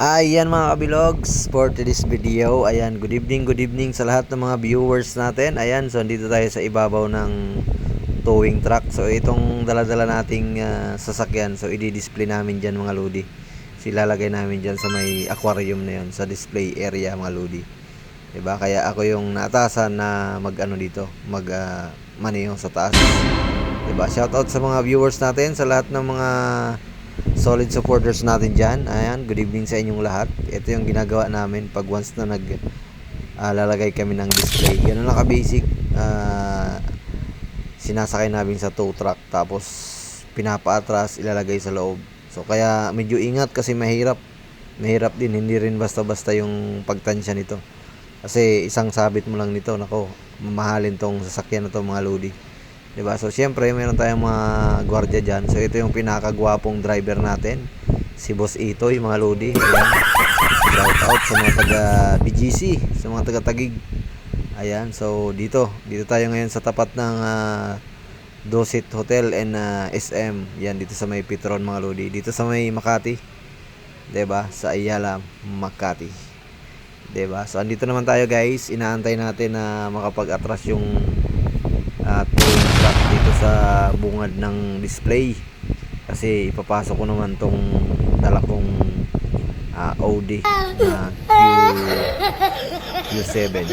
Ayan mga kabilogs, for today's video, ayan, good evening, good evening sa lahat ng mga viewers natin. Ayan, so dito tayo sa ibabaw ng towing truck. So itong daladala nating ah, sasakyan, so i-display namin dyan mga lodi. So ilalagay namin dyan sa may aquarium na yun, sa display area mga lodi. Diba? Kaya ako yung naatasan na mag ano dito, mag uh, sa taas. Diba? Shout out sa mga viewers natin, sa lahat ng mga solid supporters natin dyan. Ayan, good evening sa inyong lahat. Ito yung ginagawa namin pag once na nag ah, lalagay kami ng display. Ganun lang ka-basic. ah, sinasakay namin sa tow truck tapos pinapaatras, ilalagay sa loob. So kaya medyo ingat kasi mahirap. Mahirap din, hindi rin basta-basta yung pagtansya nito. Kasi isang sabit mo lang nito, nako, mamahalin tong sasakyan na to mga lodi. 'Di ba? So syempre, meron tayong mga gwardiya diyan. So ito yung pinakagwapong driver natin, si Boss Itoy, mga lodi. Shout out sa mga taga BGC, sa mga taga Tagig. Ayan, so dito, dito tayo ngayon sa tapat ng ah, Dosit Hotel and ah, SM. Yan dito sa may Petron mga lodi. Dito sa may Makati. 'Di ba? Sa Ayala, Makati. 'Di ba? So andito naman tayo guys. Inaantay natin na makapag-atras yung at towing truck dito sa bungad ng display. Kasi ipapasok ko naman tong dala kong ah, Audi na Q, Q7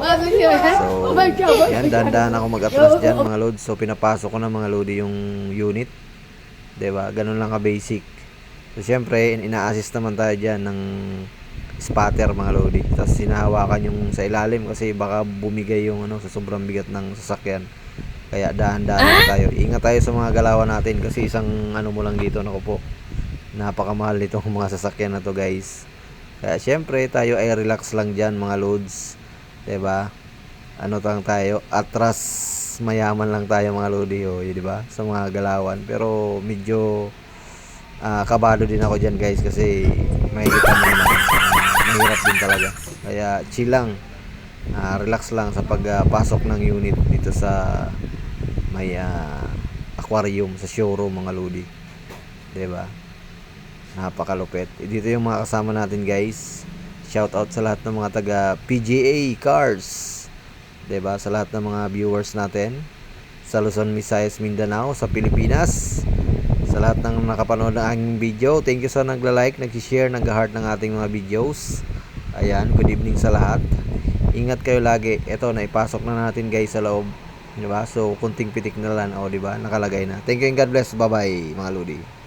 ayan diba so yan dahan-dahan ako mag-atras dyan mga load so pinapasok ko na mga load yung unit. Diba ganun lang ka basic so syempre ina-assist naman tayo dyan ng spatter mga lodi. Tapos sinahawakan yung sa ilalim kasi baka bumigay yung ano sa sobrang bigat ng sasakyan. Kaya dahan-dahan lang tayo. Ingat tayo sa mga galawan natin kasi isang ano mo lang dito nako po. Napakamahal nitong mga sasakyan na to guys. Kaya syempre tayo ay relax lang diyan mga loads. 'Di ba? Ano tang tayo? Atras mayaman lang tayo mga lodi oh, 'di ba? Sa mga galawan. Pero medyo ah, kabado din ako diyan guys kasi may mo naman mahirap din talaga. Kaya chill lang. Ah, relax lang sa pagpasok ng unit dito sa may ah, aquarium sa showroom mga lodi. 'Di ba? Napakalupit. Eh, Dito yung mga kasama natin guys. Shout out sa lahat ng mga taga PGA Cars. 'Di ba? Sa lahat ng mga viewers natin sa Luzon, Visayas, Mindanao, sa Pilipinas. Sa lahat ng nakapanood ng aking video, thank you sa nagla-like, nag-share, nag-heart ng ating mga videos. Ayan, good evening sa lahat. Ingat kayo lagi. Ito, naipasok na natin guys sa loob. Di ba? So, kunting pitik na lang. O, di ba? Nakalagay na. Thank you and God bless. Bye-bye, mga lodi.